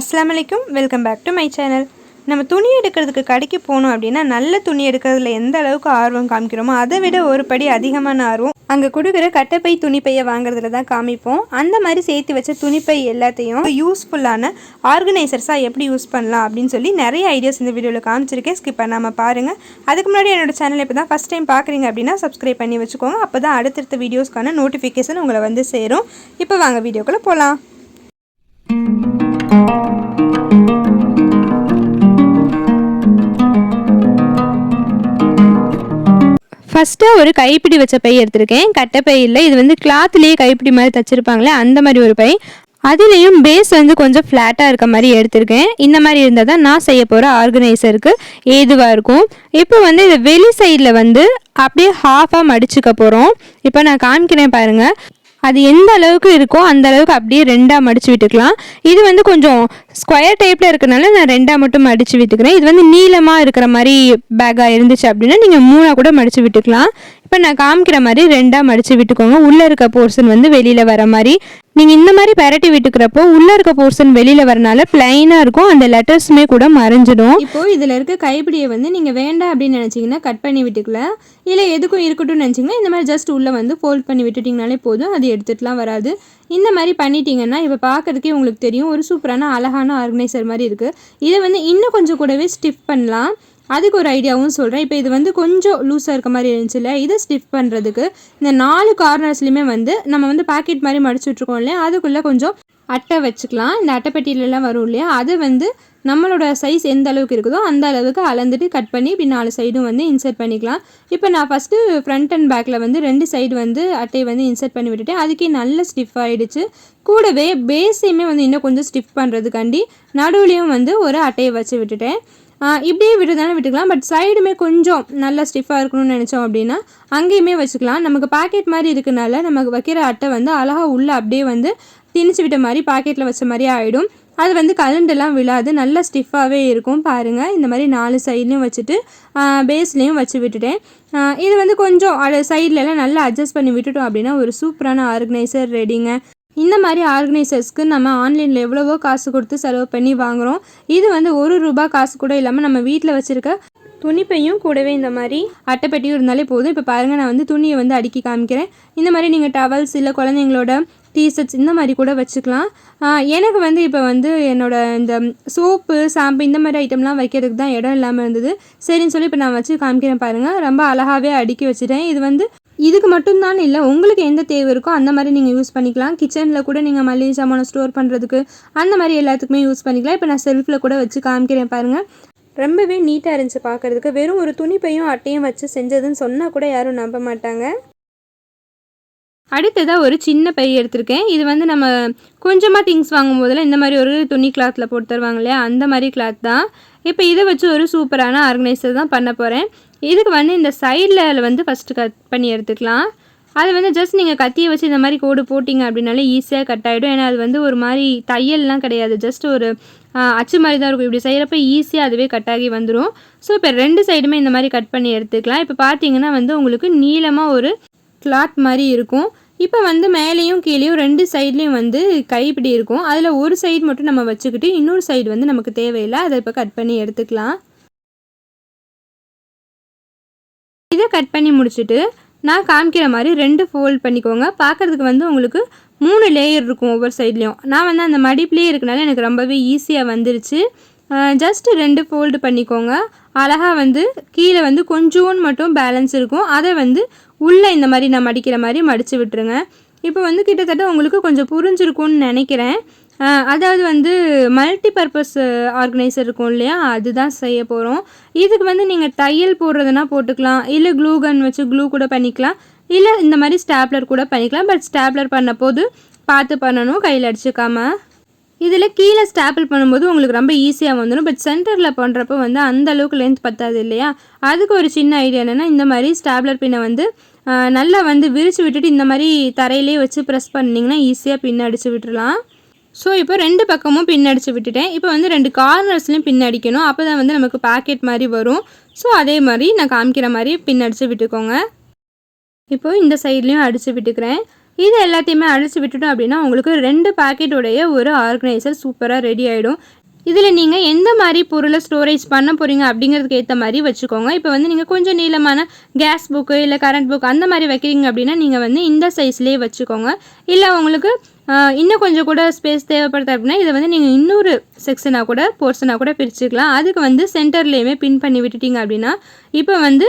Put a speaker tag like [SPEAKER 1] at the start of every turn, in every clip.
[SPEAKER 1] அஸ்லாம் அலைக்கும் welcome back to my channel. நம்ம துணி எடுக்கிறதுக்கு கடைக்கு போனோம் அப்படின்னா நல்ல துணி எடுக்கிறதுல எந்த அளவுக்கு ஆர்வம் காமிக்கிறோமோ அதை விட ஒரு படி அதிகமான ஆர்வம் அங்கே கொடுக்குற கட்டைப்பை துணிப்பையை வாங்குறதுல தான் காமிப்போம். அந்த மாதிரி சேர்த்து வச்ச துணிப்பை எல்லாத்தையும் யூஸ்ஃபுல்லான ஆர்கனைசர்ஸாக எப்படி யூஸ் பண்ணலாம் அப்படின்னு சொல்லி நிறைய ஐடியாஸ் இந்த வீடியோவில் காமிச்சிருக்கேன். ஸ்கிப் பண்ணாமல் பாருங்கள் அதுக்கு முன்னாடி என்னோட சேனல் இப்போ தான் ஃபஸ்ட் டைம் பார்க்குறீங்க அப்படின்னா சப்ஸ்கிரைப் பண்ணி வச்சுக்கோங்க. அப்போ தான் அடுத்தடுத்த வீடியோஸ்க்கான நோட்டிஃபிகேஷன் உங்களை வந்து சேரும். இப்போ வாங்க வீடியோக்குள்ளே போகலாம் ஃபஸ்ட்டு ஒரு கைப்பிடி வச்ச பை எடுத்திருக்கேன். கட்டை பை இல்லை. இது வந்து கிளாத்லேயே கைப்பிடி மாதிரி தச்சிருப்பாங்களே அந்த மாதிரி ஒரு பை. அதுலேயும் பேஸ் வந்து கொஞ்சம் ஃப்ளாட்டாக இருக்க மாதிரி எடுத்திருக்கேன். இந்த மாதிரி இருந்தால் தான் நான் செய்ய போகிற ஆர்கனைசருக்கு ஏதுவாக இருக்கும். இப்போ வந்து இது வெளி சைடில் வந்து அப்படியே ஹாஃபாக மடிச்சுக்க போகிறோம் இப்போ நான் காமிக்கிறேன் பாருங்கள் அது எந்த அளவுக்கு இருக்கோ அந்த அளவுக்கு அப்படியே ரெண்டாக மடித்து விட்டுக்கலாம். இது வந்து கொஞ்சம் ஸ்கொயர் டைப்பில் இருக்கிறனால நான் ரெண்டாக மட்டும் மடித்து விட்டுக்கிறேன். இது வந்து நீளமாக இருக்கிற மாதிரி பேக்காக இருந்துச்சு அப்படின்னா நீங்கள் மூணாக கூட மடித்து விட்டுக்கலாம். இப்போ நான் காமிக்கிற மாதிரி ரெண்டாக மடித்து விட்டுக்கோங்க. உள்ளே இருக்க போர்ஷன் வந்து வெளியில் வர மாதிரி. நீங்கள் இந்த மாதிரி பரட்டி விட்டுக்கிறப்போ உள்ளே இருக்க போர்ஷன் வெளியில் வரனால பிளைனாக இருக்கும். அந்த லெட்டர்ஸுமே கூட மறைஞ்சிடும். இப்போ இதில் இருக்க கைப்பிடியை வந்து நீங்கள் வேண்டாம் அப்படின்னு நினச்சிங்கன்னா கட் பண்ணி விட்டுக்கலாம். இல்லை எதுக்கும் இருக்கட்டும்னு நினச்சிங்கன்னா இந்த மாதிரி ஜஸ்ட் உள்ளே வந்து ஃபோல்ட் பண்ணி விட்டுட்டிங்கனாலே போதும். அது எடுத்துகிட்டுலாம் வராது. இந்த மாதிரி பண்ணிட்டீங்கன்னா இப்போ பார்க்கறதுக்கே உங்களுக்கு தெரியும். ஒரு சூப்பரான அழகான ஆர்கனைசர் மாதிரி இருக்குது இதை வந்து இன்னும் கொஞ்சம் கூடவே ஸ்டிஃப் பண்ணலாம். அதுக்கு ஒரு ஐடியாவும் சொல்கிறேன் இப்போ இது வந்து கொஞ்சம் லூஸாக இருக்க மாதிரி இருந்துச்சுல்ல? இதை ஸ்டிஃப் பண்ணுறதுக்கு இந்த நாலு கார்னர்ஸ்லையுமே வந்து நம்ம வந்து பாக்கெட் மாதிரி மடிச்சு விட்ருக்கோம் இல்லையா? அதுக்குள்ளே கொஞ்சம் அட்டை வச்சுக்கலாம். இந்த அட்டைப்பெட்டியிலலாம் வரும் இல்லையா? அது வந்து நம்மளோட சைஸ் எந்த அளவுக்கு இருக்குதோ அந்த அளவுக்கு அளந்துட்டு கட் பண்ணி இப்படி நாலு சைடும் வந்து இன்சர்ட் பண்ணிக்கலாம். இப்போ நான் ஃபஸ்ட்டு ஃப்ரண்ட் அண்ட் பேக்கில் வந்து ரெண்டு சைடு வந்து அட்டையை வந்து இன்சர்ட் பண்ணி விட்டுட்டேன். அதுக்கே நல்ல ஸ்டிஃப் ஆகிடுச்சு கூடவே பேஸையுமே வந்து இன்னும் கொஞ்சம் ஸ்டிஃப் பண்ணுறதுக்காண்டி நடுவுலையும் வந்து ஒரு அட்டையை வச்சு விட்டுட்டேன். இப்படியே விட்டுதானே விட்டுக்கலாம். பட் சைடுமே கொஞ்சம் நல்லா ஸ்டிஃபாக இருக்கணும்னு நினச்சோம் அப்படின்னா அங்கேயுமே வச்சுக்கலாம். நமக்கு பாக்கெட் மாதிரி இருக்கனால நமக்கு வைக்கிற அட்டை வந்து அழகாக உள்ளே அப்படியே வந்து திணிச்சு விட்ட மாதிரி பாக்கெட்டில் வச்ச மாதிரி ஆகிடும் அது வந்து கலண்டெல்லாம் விழாது. நல்லா ஸ்டிஃபாகவே இருக்கும் பாருங்கள் இந்த மாதிரி நாலு சைட்லேயும் வச்சுட்டு பேஸ்லேயும் வச்சு விட்டுட்டேன். இது வந்து கொஞ்சம் அது சைட்லலாம் நல்லா அட்ஜஸ்ட் பண்ணி விட்டுட்டோம் அப்படின்னா ஒரு சூப்பரான ஆர்கனைசர் ரெடிங்க இந்த மாதிரி ஆர்கனைசர்ஸ்க்கு நம்ம ஆன்லைனில் எவ்வளவோ காசு கொடுத்து செலவு பண்ணி வாங்குகிறோம் இது வந்து ஒரு ரூபா காசு கூட இல்லாமல் நம்ம வீட்டில் வச்சுருக்க துணிப்பையும் கூடவே இந்த மாதிரி அட்டைப்பெட்டியும் இருந்தாலே போதும். இப்போ பாருங்கள் நான் வந்து துணியை வந்து அடுக்கி காமிக்கிறேன். இந்த மாதிரி நீங்கள் டவல்ஸ் இல்லை குழந்தைங்களோட டிஷர்ட்ஸ் இந்த மாதிரி கூட வச்சுக்கலாம். எனக்கு வந்து இப்போ வந்து என்னோடய இந்த சோப்பு ஷாம்பு இந்த மாதிரி ஐட்டம்லாம் வைக்கிறதுக்கு தான் இடம் இல்லாமல் இருந்தது. சரின்னு சொல்லி இப்போ நான் வச்சு காமிக்கிறேன் பாருங்கள் ரொம்ப அழகாகவே அடுக்கி வச்சுட்டேன். இது வந்து இதுக்கு மட்டும்தான் இல்லை உங்களுக்கு எந்த தேவை இருக்கோ அந்த மாதிரி நீங்கள் யூஸ் பண்ணிக்கலாம். கிச்சனில் கூட நீங்கள் மளிகை சாமானை ஸ்டோர் பண்ணுறதுக்கு அந்த மாதிரி எல்லாத்துக்குமே யூஸ் பண்ணிக்கலாம். இப்போ நான் செல்ஃபில் கூட வச்சு காமிக்கிறேன் பாருங்கள் ரொம்பவே நீட்டாக இருந்துச்சு பார்க்குறதுக்கு வெறும் ஒரு துணிப்பையும் அட்டையும் வச்சு செஞ்சதுன்னு சொன்னால் கூட யாரும் நம்ப மாட்டாங்க. அடுத்ததாக ஒரு சின்ன பை எடுத்திருக்கேன். இது வந்து நம்ம கொஞ்சமாக திங்ஸ் வாங்கும் போதெல்லாம் இந்த மாதிரி ஒரு துணி கிளாத்தில் போட்டு தருவாங்க இல்லையா? அந்த மாதிரி கிளாத் தான். இப்போ இதை வச்சு ஒரு சூப்பரான ஆர்கனைசர் தான் பண்ண போகிறேன் இதுக்கு வந்து இந்த சைடில் வந்து ஃபஸ்ட்டு கட் பண்ணி எடுத்துக்கலாம். அது வந்து ஜஸ்ட் நீங்கள் கத்தியை வச்சு இந்த மாதிரி கோடு போட்டிங்க அப்படின்னாலே ஈஸியாக கட் ஆகிடும் ஏன்னா அது வந்து ஒரு மாதிரி தையல்லாம் கிடையாது. ஜஸ்ட் ஒரு அச்சு மாதிரி தான் இருக்கும். இப்படி செய்கிறப்ப ஈஸியாக அதுவே கட் ஆகி வந்துடும் ஸோ இப்போ ரெண்டு சைடுமே இந்த மாதிரி கட் பண்ணி எடுத்துக்கலாம். இப்போ பார்த்தீங்கன்னா வந்து உங்களுக்கு நீளமாக ஒரு கிளாத் மாதிரி இருக்கும். இப்போ வந்து மேலேயும் கீழேயும் ரெண்டு சைட்லேயும் வந்து கைப்பிடி இருக்கும். அதில் ஒரு சைடு மட்டும் நம்ம வச்சுக்கிட்டு இன்னொரு சைடு வந்து நமக்கு தேவையில்லை. அதை இப்போ கட் பண்ணி எடுத்துக்கலாம். இதை கட் பண்ணி முடிச்சுட்டு நான் காமிக்கிற மாதிரி ரெண்டு ஃபோல்ட் பண்ணிக்கோங்க. பார்க்குறதுக்கு வந்து உங்களுக்கு மூணு லேயர் இருக்கும் ஒவ்வொரு சைட்லேயும் நான் வந்து அந்த மடிப்புலேயே இருக்கனால எனக்கு ரொம்பவே ஈஸியாக வந்துருச்சு. ஜஸ்ட்டு ரெண்டு ஃபோல்டு பண்ணிக்கோங்க. அழகாக வந்து கீழே வந்து கொஞ்சோன்னு மட்டும் பேலன்ஸ் இருக்கும். அதை வந்து உள்ளே இந்த மாதிரி நான் மடிக்கிற மாதிரி மடித்து விட்டுருங்க. இப்போ வந்து கிட்டத்தட்ட உங்களுக்கு கொஞ்சம் புரிஞ்சிருக்கும்னு நினைக்கிறேன். அதாவது வந்து மல்டி பர்பஸ் ஆர்கனைசர் இருக்கும் இல்லையா? அதுதான் செய்ய போகிறோம் இதுக்கு வந்து நீங்கள் தையல் போடுறதுனா போட்டுக்கலாம். இல்லை க்ளூ கன் வச்சு க்ளூ கூட பண்ணிக்கலாம். இல்லை இந்த மாதிரி ஸ்டாப்லர் கூட பண்ணிக்கலாம். பட் ஸ்டாப்லர் பண்ண போது பார்த்து பண்ணணும் கையில் அடிச்சுக்காமல் இதில் கீழே ஸ்டாப்பிள் பண்ணும்போது உங்களுக்கு ரொம்ப ஈஸியாக வந்துடும். பட் சென்டரில் பண்ணுறப்போ வந்து அந்த அளவுக்கு லென்த் பத்தாது இல்லையா? அதுக்கு ஒரு சின்ன ஐடியா என்னென்னா இந்த மாதிரி ஸ்டாப்லர் பின்னை வந்து நல்லா வந்து விரித்து விட்டுட்டு இந்த மாதிரி தரையிலே வச்சு ப்ரெஸ் பண்ணிங்கன்னா ஈஸியாக பின் அடித்து விட்டுடலாம் ஸோ இப்போ ரெண்டு பக்கமும் பின் அடித்து விட்டுட்டேன். இப்போ வந்து ரெண்டு கார்னர்ஸ்லையும் பின் அடிக்கணும். அப்போ தான் வந்து நமக்கு பாக்கெட் மாதிரி வரும். ஸோ அதே மாதிரி நான் காமிக்கிற மாதிரி பின் அடித்து விட்டுக்கோங்க. இப்போ இந்த சைட்லேயும் அடித்து விட்டுக்கிறேன். இது எல்லாத்தையுமே அழிச்சு விட்டுட்டோம் அப்படின்னா உங்களுக்கு ரெண்டு பாக்கெட்டுடைய ஒரு ஆர்கனைசர் சூப்பராக ரெடி ஆகிடும் இதில் நீங்கள் எந்த மாதிரி பொருளை ஸ்டோரேஜ் பண்ண போகிறீங்க அப்படிங்கிறதுக்கு ஏற்ற மாதிரி வச்சுக்கோங்க. இப்போ வந்து நீங்கள் கொஞ்சம் நீளமான கேஸ் புக்கு இல்லை கரண்ட் புக் அந்த மாதிரி வைக்கிறீங்க அப்படின்னா நீங்கள் வந்து இந்த சைஸ்லேயே வச்சுக்கோங்க. இல்லை உங்களுக்கு இன்னும் கொஞ்சம் கூட ஸ்பேஸ் தேவைப்படுது அப்படின்னா இதை வந்து நீங்கள் இன்னொரு செக்ஷனாக கூட போர்ஷனாக கூட பிரிச்சுக்கலாம். அதுக்கு வந்து சென்டர்லேயுமே பின் பண்ணி விட்டுட்டீங்க அப்படின்னா இப்போ வந்து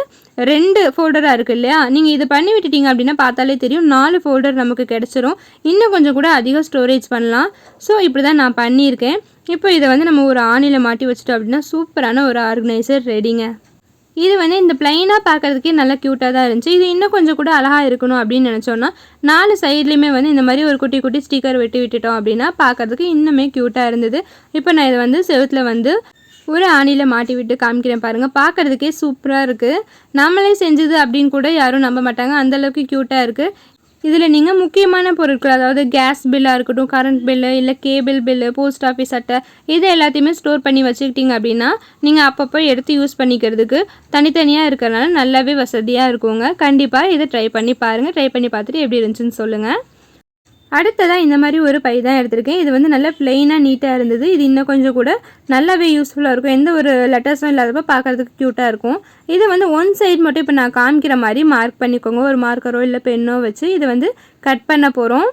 [SPEAKER 1] ரெண்டு ஃபோல்டராக இருக்குது இல்லையா? நீங்கள் இது பண்ணி விட்டுட்டீங்க அப்படின்னா பார்த்தாலே தெரியும். நாலு ஃபோல்டர் நமக்கு கிடச்சிரும். இன்னும் கொஞ்சம் கூட அதிகம் ஸ்டோரேஜ் பண்ணலாம். ஸோ இப்படி தான் நான் பண்ணியிருக்கேன். இப்போ இதை வந்து நம்ம ஒரு ஆணியில் மாட்டி வச்சுட்டோம் அப்படின்னா சூப்பரான ஒரு ஆர்கனைசர் ரெடிங்க இது வந்து இந்த பிளைனாக பார்க்கறதுக்கே நல்லா க்யூட்டாக தான் இருந்துச்சு. இது இன்னும் கொஞ்சம் கூட அழகாக இருக்கணும் அப்படின்னு நினச்சோன்னா நாலு சைட்லேயுமே வந்து இந்த மாதிரி ஒரு குட்டி குட்டி ஸ்டிக்கர் வெட்டி விட்டுட்டோம் அப்படின்னா பார்க்கறதுக்கு இன்னுமே க்யூட்டாக இருந்தது. இப்போ நான் இதை வந்து செவத்தில் வந்து ஒரு ஆணியில் மாட்டி விட்டு காமிக்கிறேன் பாருங்கள் பார்க்குறதுக்கே சூப்பராக இருக்குது நம்மளே செஞ்சது அப்படின்னு கூட யாரும் நம்ப மாட்டாங்க. அந்தளவுக்கு க்யூட்டாக இருக்குது இதில் நீங்கள் முக்கியமான பொருட்கள் அதாவது கேஸ் பில்லாக இருக்கட்டும் கரண்ட் பில்லு இல்லை கேபிள் பில்லு போஸ்ட் ஆஃபீஸ் அட்டை இது எல்லாத்தையுமே ஸ்டோர் பண்ணி வச்சுக்கிட்டீங்க அப்படின்னா நீங்கள் அப்பப்போ எடுத்து யூஸ் பண்ணிக்கிறதுக்கு தனித்தனியாக இருக்கிறனால நல்லாவே வசதியாக இருக்குங்க. கண்டிப்பாக இதை ட்ரை பண்ணி பாருங்கள் ட்ரை பண்ணி பார்த்துட்டு எப்படி இருந்துச்சுன்னு சொல்லுங்கள் அடுத்ததாக இந்த மாதிரி ஒரு பை தான் எடுத்திருக்கேன். இது வந்து நல்லா பிளெயினாக நீட்டாக இருந்தது. இது இன்னும் கொஞ்சம் கூட நல்லாவே யூஸ்ஃபுல்லாக இருக்கும். எந்த ஒரு லெட்டர்ஸும் இல்லாதப்போ பார்க்கறதுக்கு க்யூட்டாக இருக்கும். இது வந்து ஒன் சைடு மட்டும் இப்போ நான் காமிக்கிற மாதிரி மார்க் பண்ணிக்கோங்க. ஒரு மார்க்கரோ இல்லை பென்னோ வச்சு இதை வந்து கட் பண்ண போகிறோம்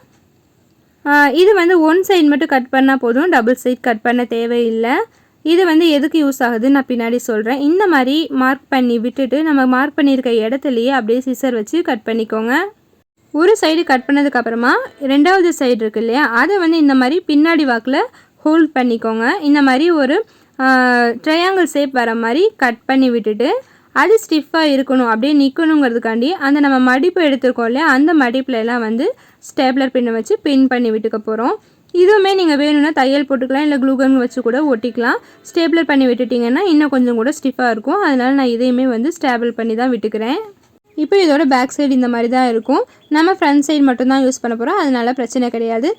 [SPEAKER 1] இது வந்து ஒன் சைடு மட்டும் கட் பண்ணால் போதும். டபுள் சைட் கட் பண்ண தேவையில்லை. இது வந்து எதுக்கு யூஸ் ஆகுதுன்னு நான் பின்னாடி சொல்கிறேன் இந்த மாதிரி மார்க் பண்ணி விட்டுட்டு நம்ம மார்க் பண்ணியிருக்க இடத்துலையே அப்படியே சிசர் வச்சு கட் பண்ணிக்கோங்க. ஒரு சைடு கட் பண்ணதுக்கு அப்புறமா ரெண்டாவது சைடு இருக்கு இல்லையா? அதை வந்து இந்த மாதிரி பின்னாடி வாக்கில் ஹோல்ட் பண்ணிக்கோங்க. இந்த மாதிரி ஒரு ட்ரையாங்கிள் ஷேப் வர மாதிரி கட் பண்ணி விட்டுட்டு அது ஸ்டிஃபாக இருக்கணும். அப்படியே நிற்கணுங்கிறதுக்காண்டி அந்த நம்ம மடிப்பு எடுத்துருக்கோம் இல்லையா? அந்த மடிப்புலலாம் வந்து ஸ்டேப்லர் பின்னை வச்சு பின் பண்ணி விட்டுக்க போகிறோம் இதுவுமே நீங்கள் வேணும்னா தையல் போட்டுக்கலாம் இல்லை க்ளூகன் வச்சு கூட ஒட்டிக்கலாம். ஸ்டேப்லர் பண்ணி விட்டுட்டிங்கன்னா இன்னும் கொஞ்சம் கூட ஸ்டிஃபாக இருக்கும். அதனால் நான் இதையுமே வந்து ஸ்டேபிள் பண்ணி தான் விட்டுக்கிறேன். இப்போ இதோட பேக் சைடு இந்த மாதிரி தான் இருக்கும். நம்ம ஃப்ரண்ட் சைடு மட்டும்தான் யூஸ் பண்ண போகிறோம் அதனால பிரச்சனை கிடையாது.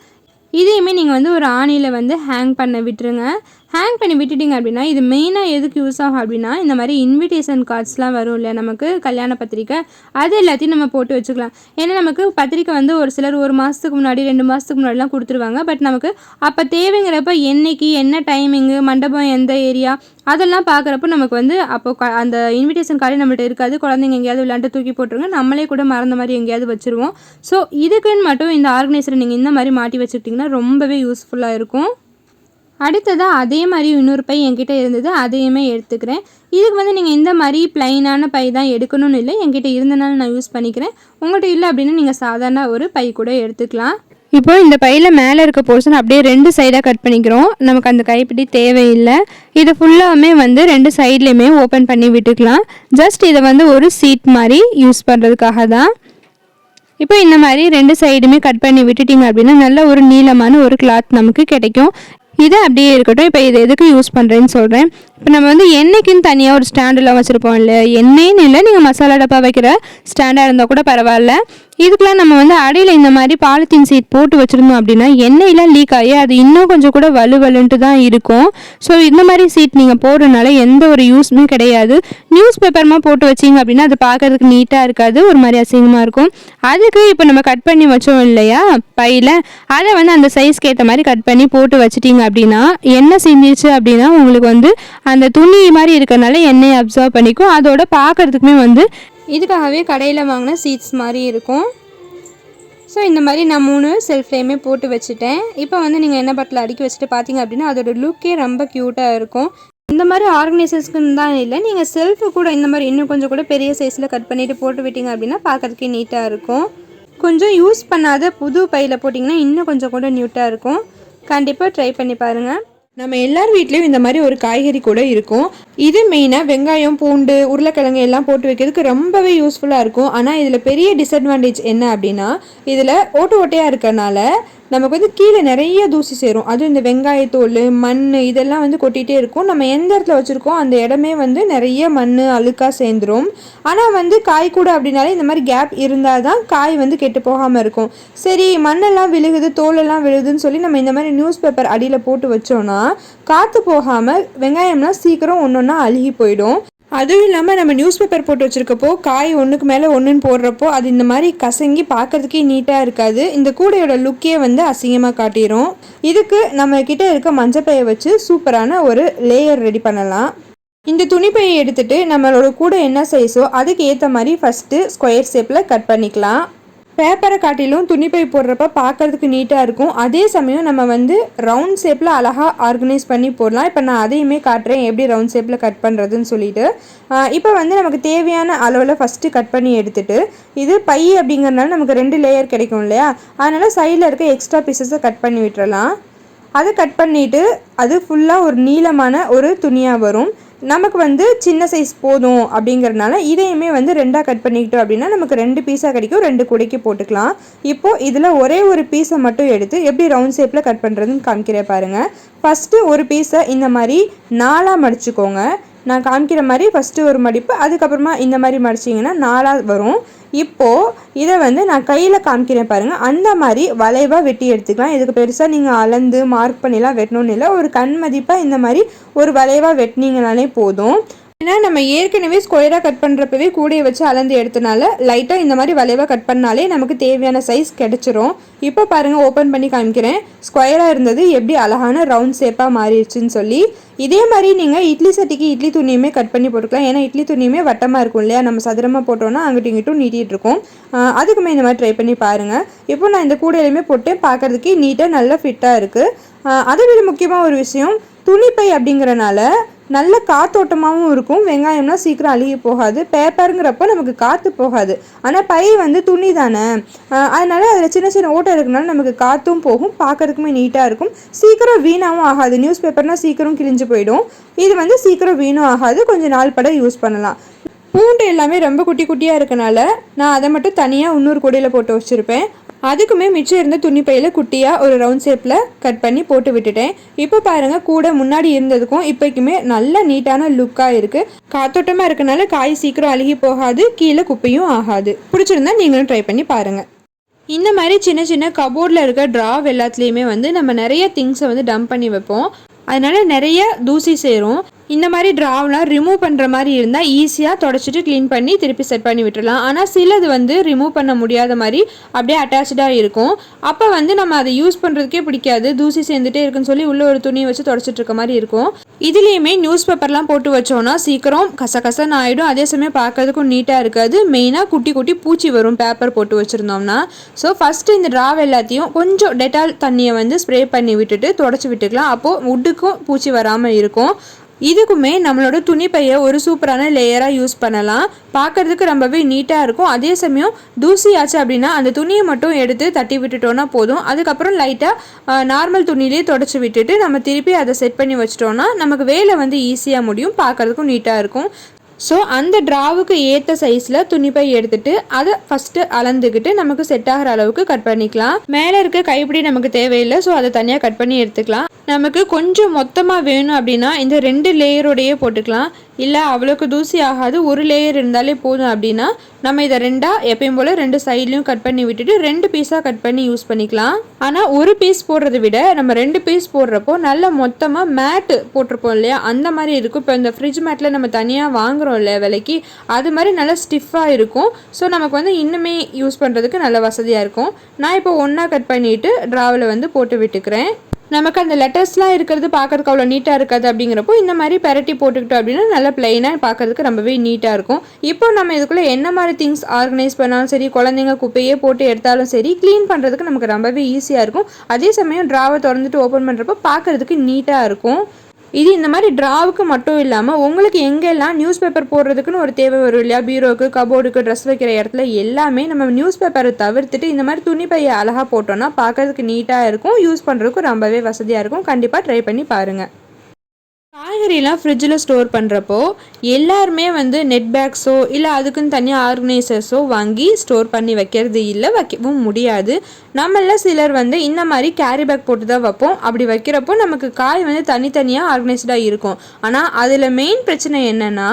[SPEAKER 1] இதையுமே நீங்கள் வந்து ஒரு ஆணியில் வந்து ஹேங் பண்ண விட்டுருங்க. ஹேங் பண்ணி விட்டுட்டிங்க அப்படின்னா இது மெயினாக எதுக்கு யூஸ் ஆகும் அப்படின்னா இந்த மாதிரி இன்விடேஷன் கார்ட்ஸ்லாம் வரும் இல்லை நமக்கு கல்யாண பத்திரிக்கை அது எல்லாத்தையும் நம்ம போட்டு வச்சுக்கலாம். ஏன்னா நமக்கு பத்திரிக்கை வந்து ஒரு சிலர் ஒரு மாதத்துக்கு முன்னாடி ரெண்டு மாதத்துக்கு முன்னாடிலாம் கொடுத்துருவாங்க. பட் நமக்கு அப்போ தேவைங்கிறப்ப என்னைக்கு என்ன டைமிங்கு மண்டபம் எந்த ஏரியா அதெல்லாம் பார்க்குறப்ப நமக்கு வந்து அப்போ அந்த இன்விடேஷன் கார்டு நம்மள்ட்ட இருக்காது. குழந்தைங்க எங்கேயாவது விளையாண்டு தூக்கி போட்டுருங்க. நம்மளே கூட மறந்த மாதிரி எங்கேயாவது வச்சுருவோம். ஸோ இதுக்குன்னு மட்டும் இந்த ஆர்கனைசரை நீங்கள் இந்த மாதிரி மாட்டி வச்சுக்கிட்டிங்கன்னா ரொம்பவே யூஸ்ஃபுல்லாக இருக்கும். அடுத்ததாக அதே மாதிரி இன்னொரு பை என்கிட்ட இருந்தது அதையுமே எடுத்துக்கிறேன். இதுக்கு வந்து நீங்கள் இந்த மாதிரி ப்ளைனான பை தான் எடுக்கணும்னு இல்லை என்கிட்ட இருந்தனால நான் யூஸ் பண்ணிக்கிறேன். உங்கள்கிட்ட இல்லை அப்படின்னா நீங்கள் சாதாரண ஒரு பை கூட எடுத்துக்கலாம். இப்போ இந்த பையில் மேலே இருக்க போர்ஷன் அப்படியே ரெண்டு சைடாக கட் பண்ணிக்கிறோம். நமக்கு அந்த கைப்பிடி தேவையில்லை. இதை ஃபுல்லாகவுமே வந்து ரெண்டு சைட்லேயுமே ஓப்பன் பண்ணி விட்டுக்கலாம். ஜஸ்ட் இதை வந்து ஒரு சீட் மாதிரி யூஸ் பண்ணுறதுக்காக தான். இப்போ இந்த மாதிரி ரெண்டு சைடுமே கட் பண்ணி விட்டுட்டிங்க அப்படின்னா நல்ல ஒரு நீளமான ஒரு கிளாத் நமக்கு கிடைக்கும். இது அப்படியே இருக்கட்டும். இப்போ இது எதுக்கு யூஸ் பண்ணுறேன்னு சொல்கிறேன் இப்போ நம்ம வந்து எண்ணெய்க்குன்னு தனியாக ஒரு ஸ்டாண்டெல்லாம் வச்சுருப்போம் இல்லையா? எண்ணெய்னு இல்லை நீங்கள் மசாலா டப்பா வைக்கிற ஸ்டாண்டாக இருந்தால் கூட பரவாயில்ல. இதுக்கெலாம் நம்ம வந்து அடியில் இந்த மாதிரி பாலித்தீன் சீட் போட்டு வச்சுருந்தோம் அப்படின்னா எண்ணெயெலாம் லீக் ஆகி அது இன்னும் கொஞ்சம் கூட வலு வலுன்ட்டு தான் இருக்கும். ஸோ இந்த மாதிரி சீட் நீங்கள் போடுறதுனால எந்த ஒரு யூஸுமே கிடையாது. நியூஸ் பேப்பர்மா போட்டு வச்சிங்க அப்படின்னா அது பார்க்கறதுக்கு நீட்டாக இருக்காது ஒரு மாதிரி அசிங்கமாக இருக்கும். அதுக்கு இப்போ நம்ம கட் பண்ணி வச்சோம் இல்லையா? பையில். அதை வந்து அந்த சைஸ்க்கு ஏற்ற மாதிரி கட் பண்ணி போட்டு வச்சிட்டிங்க அப்படின்னா எண்ணெய் செஞ்சிச்சு அப்படின்னா உங்களுக்கு வந்து அந்த துணி மாதிரி இருக்கிறனால எண்ணெயை அப்சர்வ் பண்ணிக்கும் அதோட பார்க்கறதுக்குமே வந்து இதுக்காகவே கடையில் வாங்கின சீட்ஸ் மாதிரி இருக்கும். ஸோ இந்த மாதிரி நான் மூணு செல்ஃப்லேயுமே போட்டு வச்சுட்டேன். இப்போ வந்து நீங்கள் என்ன பட்டில் அடுக்கி வச்சுட்டு பார்த்தீங்க அப்படின்னா அதோட லுக்கே ரொம்ப க்யூட்டாக இருக்கும். இந்த மாதிரி ஆர்கனைசர்ஸ்க்குன்னு தான் இல்லை. நீங்கள் செல்ஃபு கூட இந்த மாதிரி இன்னும் கொஞ்சம் கூட பெரிய சைஸில் கட் பண்ணிவிட்டு போட்டு விட்டீங்க அப்படின்னா பார்க்குறதுக்கே நீட்டாக இருக்கும். கொஞ்சம் யூஸ் பண்ணாத புது பையில் போட்டிங்கன்னா இன்னும் கொஞ்சம் கூட நியூட்டாக இருக்கும். கண்டிப்பாக ட்ரை பண்ணி பாருங்கள்
[SPEAKER 2] நம்ம எல்லார் வீட்லேயும் இந்த மாதிரி ஒரு காய்கறி கூட இருக்கும். இது மெயினாக வெங்காயம் பூண்டு உருளைக்கிழங்கு எல்லாம் போட்டு வைக்கிறதுக்கு ரொம்பவே யூஸ்ஃபுல்லாக இருக்கும். ஆனால் இதில் பெரிய டிஸ்அட்வான்டேஜ் என்ன அப்படின்னா இதில் ஓட்டு ஓட்டையாக இருக்கறனால நமக்கு வந்து கீழே நிறைய தூசி சேரும். அதுவும் இந்த வெங்காயத்தோல் மண் இதெல்லாம் வந்து கொட்டிகிட்டே இருக்கும். நம்ம எந்த இடத்துல வச்சுருக்கோம் அந்த இடமே வந்து நிறைய மண் அழுக்காக சேர்ந்துரும். ஆனால் வந்து காய் கூட அப்படின்னாலே இந்த மாதிரி கேப் இருந்தால் தான் காய் வந்து கெட்டு போகாமல் இருக்கும். சரி மண்ணெல்லாம் விழுகுது தோலெல்லாம் விழுகுதுன்னு சொல்லி நம்ம இந்த மாதிரி நியூஸ் பேப்பர் அடியில் போட்டு வச்சோன்னா காற்று போகாமல் வெங்காயம்லாம் சீக்கிரம் ஒன்று ஒன்றா அழுகி போயிடும். அதுவும் இல்லாமல் நம்ம நியூஸ் பேப்பர் போட்டு வச்சுருக்கப்போ காய் ஒன்றுக்கு மேலே ஒன்றுன்னு போடுறப்போ அது இந்த மாதிரி கசங்கி பார்க்கறதுக்கே நீட்டாக இருக்காது. இந்த கூடையோட லுக்கே வந்து அசிங்கமாக காட்டிடும் இதுக்கு நம்ம கிட்ட இருக்க மஞ்சப்பையை வச்சு சூப்பரான ஒரு லேயர் ரெடி பண்ணலாம். இந்த துணிப்பையை எடுத்துட்டு நம்மளோட கூடை என்ன சைஸோ அதுக்கு ஏற்ற மாதிரி ஃபஸ்ட்டு ஸ்கொயர் ஷேப்பில் கட் பண்ணிக்கலாம். பேப்பரை காட்டிலும் துணிப்பை போடுறப்ப பார்க்கறதுக்கு நீட்டாக இருக்கும். அதே சமயம் நம்ம வந்து ரவுண்ட் ஷேப்பில் அழகாக ஆர்கனைஸ் பண்ணி போடலாம். இப்போ நான் அதையுமே காட்டுறேன். எப்படி ரவுண்ட் ஷேப்பில் கட் பண்ணுறதுன்னு சொல்லிட்டு. இப்போ வந்து நமக்கு தேவையான அளவில் ஃபஸ்ட்டு கட் பண்ணி எடுத்துகிட்டு இது பை அப்படிங்கறதுனால நமக்கு ரெண்டு லேயர் கிடைக்கும் இல்லையா? அதனால் சைடில் இருக்க எக்ஸ்ட்ரா பீசஸை கட் பண்ணி விட்டுறலாம். அதை கட் பண்ணிவிட்டு அது ஃபுல்லாக ஒரு நீளமான ஒரு துணியாக வரும். நமக்கு வந்து சின்ன சைஸ் போதும் அப்படிங்கறதுனால இதையுமே வந்து ரெண்டாக கட் பண்ணிக்கிட்டோம் அப்படின்னா நமக்கு ரெண்டு பீஸாக கிடைக்கும் ரெண்டு குடைக்கு போட்டுக்கலாம். இப்போது இதில் ஒரே ஒரு பீஸை மட்டும் எடுத்து எப்படி ரவுண்ட் ஷேப்பில் கட் பண்ணுறதுன்னு காமிக்கிறேன் பாருங்கள் ஃபஸ்ட்டு ஒரு பீஸை இந்த மாதிரி நாலாக மடிச்சுக்கோங்க. நான் காமிக்கிற மாதிரி ஃபஸ்ட்டு ஒரு மடிப்பு அதுக்கப்புறமா இந்த மாதிரி மடிச்சிங்கன்னா நாலாக வரும். இப்போது இதை வந்து நான் கையில் காமிக்கிறேன் பாருங்கள் அந்த மாதிரி வளைவாக வெட்டி எடுத்துக்கலாம். இதுக்கு பெருசாக நீங்கள் அளந்து மார்க் பண்ணிலாம் வெட்டணும்னு இல்லை. ஒரு கண் மதிப்பாக இந்த மாதிரி ஒரு வளைவாக வெட்டினீங்கனாலே போதும். ஏன்னா நம்ம ஏற்கனவே ஸ்கொயராக கட் பண்ணுறப்பவே கூடையை வச்சு அளந்து எடுத்தனால லைட்டாக இந்த மாதிரி வளைவாக கட் பண்ணாலே நமக்கு தேவையான சைஸ் கிடச்சிரும். இப்போ பாருங்கள் ஓப்பன் பண்ணி காமிக்கிறேன். ஸ்கொயராக இருந்தது எப்படி அழகான ரவுண்ட் ஷேப்பாக மாறிடுச்சுன்னு சொல்லி. இதே மாதிரி நீங்கள் இட்லி சட்டிக்கு இட்லி துணியுமே கட் பண்ணி போட்டுக்கலாம். ஏன்னா இட்லி துணியுமே வட்டமாக இருக்கும் இல்லையா? நம்ம சதுரமாக போட்டோம்னா அங்கிட்டும் இங்கிட்டும் நீட்டிகிட்டு இருக்கும். அதுக்குமே இந்த மாதிரி ட்ரை பண்ணி பாருங்கள் இப்போ நான் இந்த கூடையிலுமே போட்டு பார்க்குறதுக்கு நீட்டாக நல்லா ஃபிட்டாக இருக்குது அதை விட முக்கியமாக ஒரு விஷயம் துணிப்பை அப்படிங்கிறனால நல்ல காத்தோட்டமாகவும் இருக்கும். வெங்காயம்னா சீக்கிரம் அழுகி போகாது. பேப்பருங்கிறப்போ நமக்கு காற்று போகாது. ஆனால் பை வந்து துணி தானே. அதனால் அதில் சின்ன சின்ன ஓட்டை இருக்கனால நமக்கு காற்றும் போகும். பார்க்கறதுக்குமே நீட்டாக இருக்கும். சீக்கிரம் வீணாகவும் ஆகாது. நியூஸ் பேப்பர்னால் சீக்கிரம் கிழிஞ்சு போயிடும். இது வந்து சீக்கிரம் வீணும் ஆகாது. கொஞ்சம் நாள் பட யூஸ் பண்ணலாம். பூண்டு எல்லாமே ரொம்ப குட்டி குட்டியாக இருக்கனால நான் அதை மட்டும் தனியாக இன்னொரு கொடியில் போட்டு வச்சுருப்பேன். அதுக்குமே மிச்சம் இருந்த துணி பையில் குட்டியாக ஒரு ரவுண்ட் ஷேப்பில் கட் பண்ணி போட்டு விட்டுட்டேன். இப்போ பாருங்கள் கூட முன்னாடி இருந்ததுக்கும் இப்போக்குமே நல்ல நீட்டான லுக்காக இருக்குது காத்தோட்டமாக இருக்கனால காய் சீக்கிரம் அழுகி போகாது கீழே குப்பையும் ஆகாது. பிடிச்சிருந்தா நீங்களும் ட்ரை பண்ணி பாருங்கள் இந்த மாதிரி சின்ன சின்ன கபோர்டில் இருக்க ட்ராவ் எல்லாத்துலேயுமே வந்து நம்ம நிறைய திங்ஸை வந்து டம்ப் பண்ணி வைப்போம். அதனால் நிறைய தூசி சேரும். இந்த மாதிரி ட்ராவ்லாம் ரிமூவ் பண்ணுற மாதிரி இருந்தால் ஈஸியாக தொடச்சிட்டு க்ளீன் பண்ணி திருப்பி செட் பண்ணி விட்டுடலாம் ஆனால் சிலது வந்து ரிமூவ் பண்ண முடியாத மாதிரி அப்படியே அட்டாச்சாக இருக்கும். அப்போ வந்து நம்ம அதை யூஸ் பண்ணுறதுக்கே பிடிக்காது. தூசி சேர்ந்துட்டே இருக்குன்னு சொல்லி உள்ள ஒரு துணியை வச்சு தொடச்சிட்டு இருக்க மாதிரி இருக்கும். இதுலேயுமே நியூஸ் பேப்பர்லாம் போட்டு வச்சோன்னா சீக்கிரம் கசகசன்னு ஆகிடும் அதே சமயம் பார்க்கறதுக்கும் நீட்டாக இருக்காது. மெயினாக குட்டி குட்டி பூச்சி வரும் பேப்பர் போட்டு வச்சுருந்தோம்னா. ஸோ ஃபஸ்ட்டு இந்த ட்ராவ் எல்லாத்தையும் கொஞ்சம் டெட்டால் தண்ணியை வந்து ஸ்ப்ரே பண்ணி விட்டுட்டு தொடச்சி விட்டுக்கலாம். அப்போது உட்டுக்கும் பூச்சி வராமல் இருக்கும். இதுக்குமே நம்மளோட துணிப்பையை ஒரு சூப்பரான லேயராக யூஸ் பண்ணலாம். பார்க்கறதுக்கு ரொம்பவே நீட்டாக இருக்கும். அதே சமயம் தூசி ஆச்சு அப்படின்னா அந்த துணியை மட்டும் எடுத்து தட்டி விட்டுட்டோன்னா போதும். அதுக்கப்புறம் லைட்டாக நார்மல் துணியிலே தொடச்சி விட்டுட்டு நம்ம திருப்பி அதை செட் பண்ணி வச்சிட்டோன்னா நமக்கு வேலை வந்து ஈஸியாக முடியும். பார்க்கறதுக்கும் நீட்டாக இருக்கும். ஸோ அந்த ட்ராவுக்கு ஏற்ற சைஸில் துணிப்பை எடுத்துட்டு அதை ஃபஸ்ட்டு அளந்துக்கிட்டு நமக்கு செட் ஆகிற அளவுக்கு கட் பண்ணிக்கலாம். மேலே இருக்க கைப்பிடி நமக்கு தேவையில்லை. ஸோ அதை தனியாக கட் பண்ணி எடுத்துக்கலாம். நமக்கு கொஞ்சம் மொத்தமாக வேணும் அப்படின்னா இந்த ரெண்டு லேயரோடையே போட்டுக்கலாம். இல்லை அவ்வளோக்கு தூசி ஆகாது. ஒரு லேயர் இருந்தாலே போதும் அப்படின்னா நம்ம இதை ரெண்டாக எப்பயும் போல் ரெண்டு சைட்லையும் கட் பண்ணி விட்டுட்டு ரெண்டு பீஸாக கட் பண்ணி யூஸ் பண்ணிக்கலாம். ஆனால் ஒரு பீஸ் போடுறதை விட நம்ம ரெண்டு பீஸ் போடுறப்போ நல்ல மொத்தமாக மேட்டு போட்டிருப்போம் இல்லையா? அந்த மாதிரி இருக்கும். இப்போ இந்த ஃப்ரிட்ஜ் மேட்டில் நம்ம தனியாக வாங்குகிறோம் இல்லையா விலைக்கு அது மாதிரி நல்லா ஸ்டிஃபாக இருக்கும். ஸோ நமக்கு வந்து இன்னுமே யூஸ் பண்ணுறதுக்கு நல்ல வசதியாக இருக்கும். நான் இப்போ ஒன்றா கட் பண்ணிவிட்டு ட்ராவில் வந்து போட்டு விட்டுக்கிறேன். நமக்கு அந்த லெட்டர்ஸ்லாம் இருக்கிறது பார்க்கறதுக்கு அவ்வளோ நீட்டாக இருக்காது அப்படிங்கிறப்போ இந்த மாதிரி பெரட்டி போட்டுக்கிட்டோம் அப்படின்னா நல்லா பிளைனாக பார்க்கறதுக்கு ரொம்பவே நீட்டாக இருக்கும். இப்போ நம்ம இதுக்குள்ளே என்ன மாதிரி திங்ஸ் ஆர்கனைஸ் பண்ணாலும் சரி குழந்தைங்க குப்பையே போட்டு எடுத்தாலும் சரி க்ளீன் பண்ணுறதுக்கு நமக்கு ரொம்பவே ஈஸியாக இருக்கும். அதே சமயம் ட்ராவை திறந்துட்டு ஓப்பன் பண்ணுறப்போ பார்க்கறதுக்கு நீட்டாக இருக்கும். இது இந்த மாதிரி ட்ராவுக்கு மட்டும் இல்லாமல் உங்களுக்கு எங்கெல்லாம் நியூஸ் பேப்பர் போடுறதுக்குன்னு ஒரு தேவை வரும் இல்லையா? பீரோக்கு கபோர்டுக்கு ட்ரெஸ் வைக்கிற இடத்துல எல்லாமே நம்ம நியூஸ் பேப்பரை தவிர்த்துட்டு இந்த மாதிரி துணி பையை அழகாக போட்டோம்னா பார்க்கறதுக்கு நீட்டாக இருக்கும் யூஸ் பண்ணுறதுக்கும் ரொம்பவே வசதியாக இருக்கும். கண்டிப்பாக ட்ரை பண்ணி பாருங்கள் காய்கறிலாம் ஃப்ரிட்ஜில் ஸ்டோர் பண்ணுறப்போ எல்லாருமே வந்து நெட் பேக்ஸோ இல்லை அதுக்குன்னு தனியாக ஆர்கனைசர்ஸோ வாங்கி ஸ்டோர் பண்ணி வைக்கிறது இல்லை வைக்கவும் முடியாது. நம்மள சிலர் வந்து இந்த மாதிரி கேரி பேக் போட்டு தான் வைப்போம். அப்படி வைக்கிறப்போ நமக்கு காய் வந்து தனித்தனியாக ஆர்கனைஸ்டாக இருக்கும். ஆனால் அதில் மெயின் பிரச்சனை என்னென்னா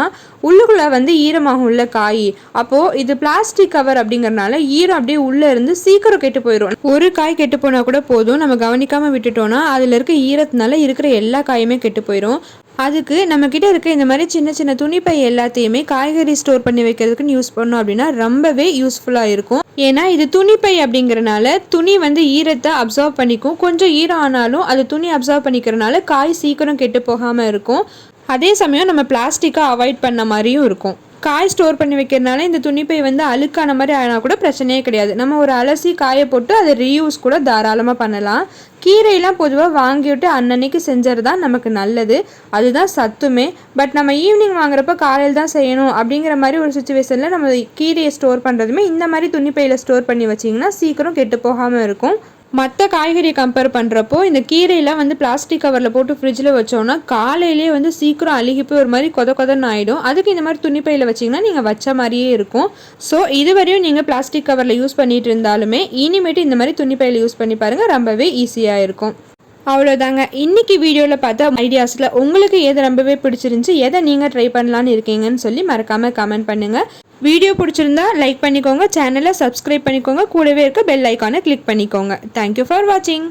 [SPEAKER 2] உள்ளுக்குள்ளே வந்து ஈரமாகும் உள்ள காய். அப்போது இது பிளாஸ்டிக் கவர் அப்படிங்கிறனால ஈரம் அப்படியே உள்ளே இருந்து சீக்கிரம் கெட்டு போயிடும் ஒரு காய் கெட்டு போனால் கூட போதும். நம்ம கவனிக்காமல் விட்டுட்டோம்னா அதில் இருக்க ஈரத்தினால இருக்கிற எல்லா காயுமே கெட்டு போயிடும் அதுக்கு நம்மக்கிட்ட இருக்க இந்த மாதிரி சின்ன சின்ன துணிப்பை எல்லாத்தையுமே காய்கறி ஸ்டோர் பண்ணி வைக்கிறதுக்குன்னு யூஸ் பண்ணோம் அப்படின்னா ரொம்பவே யூஸ்ஃபுல்லாக இருக்கும். ஏன்னா இது துணிப்பை அப்படிங்கிறனால துணி வந்து ஈரத்தை அப்சர்வ் பண்ணிக்கும். கொஞ்சம் ஈரம் ஆனாலும் அது துணி அப்சர்வ் பண்ணிக்கிறனால காய் சீக்கிரம் கெட்டு போகாமல் இருக்கும். அதே சமயம் நம்ம பிளாஸ்டிக்கை அவாய்ட் பண்ண மாதிரியும் இருக்கும். காய் ஸ்டோர் பண்ணி வைக்கிறனால இந்த துணிப்பை வந்து அழுக்கான மாதிரி ஆனால் கூட பிரச்சனையே கிடையாது. நம்ம ஒரு அலசி காய போட்டு அதை ரீயூஸ் கூட தாராளமாக பண்ணலாம். கீரையெல்லாம் பொதுவாக வாங்கிவிட்டு அன்னன்னைக்கு செஞ்சது தான் நமக்கு நல்லது. அதுதான் சத்துமே. பட் நம்ம ஈவினிங் வாங்குறப்ப காலையில் தான் செய்யணும் அப்படிங்கிற மாதிரி ஒரு சுச்சுவேஷனில் நம்ம கீரையை ஸ்டோர் பண்ணுறதுமே இந்த மாதிரி துணிப்பையில் ஸ்டோர் பண்ணி வச்சிங்கன்னா சீக்கிரம் கெட்டு போகாமல் இருக்கும். மற்ற காய்கறியை கம்பேர் பண்ணுறப்போ இந்த கீரையெல்லாம் வந்து பிளாஸ்டிக் கவரில் போட்டு ஃப்ரிட்ஜில் வச்சோன்னா காலையிலேயே வந்து சீக்கிரம் அழுகி போய் ஒரு மாதிரி கொத கொதன்னு ஆகிடும் அதுக்கு இந்த மாதிரி துணிப்பையில் வச்சிங்கன்னா நீங்கள் வச்ச மாதிரியே இருக்கும். ஸோ இதுவரையும் நீங்கள் பிளாஸ்டிக் கவரில் யூஸ் பண்ணிட்டு இருந்தாலுமே இனிமேட்டு இந்த மாதிரி துணிப்பையில் யூஸ் பண்ணி பாருங்கள் ரொம்பவே ஈஸியாக இருக்கும். அவ்வளோதாங்க இன்னைக்கு வீடியோவில் பார்த்தா ஐடியாஸில் உங்களுக்கு எது ரொம்பவே பிடிச்சிருந்துச்சி எதை நீங்கள் ட்ரை பண்ணலான்னு இருக்கீங்கன்னு சொல்லி மறக்காமல் கமெண்ட் பண்ணுங்கள் வீடியோ பிடிச்சிருந்தா லைக் பண்ணிக்கோங்க சேனலை சப்ஸ்கிரைப் பண்ணிக்கோங்க கூடவே இருக்க பெல் ஐக்கானை கிளிக் பண்ணிக்கோங்க. தேங்க்யூ ஃபார் வாட்சிங்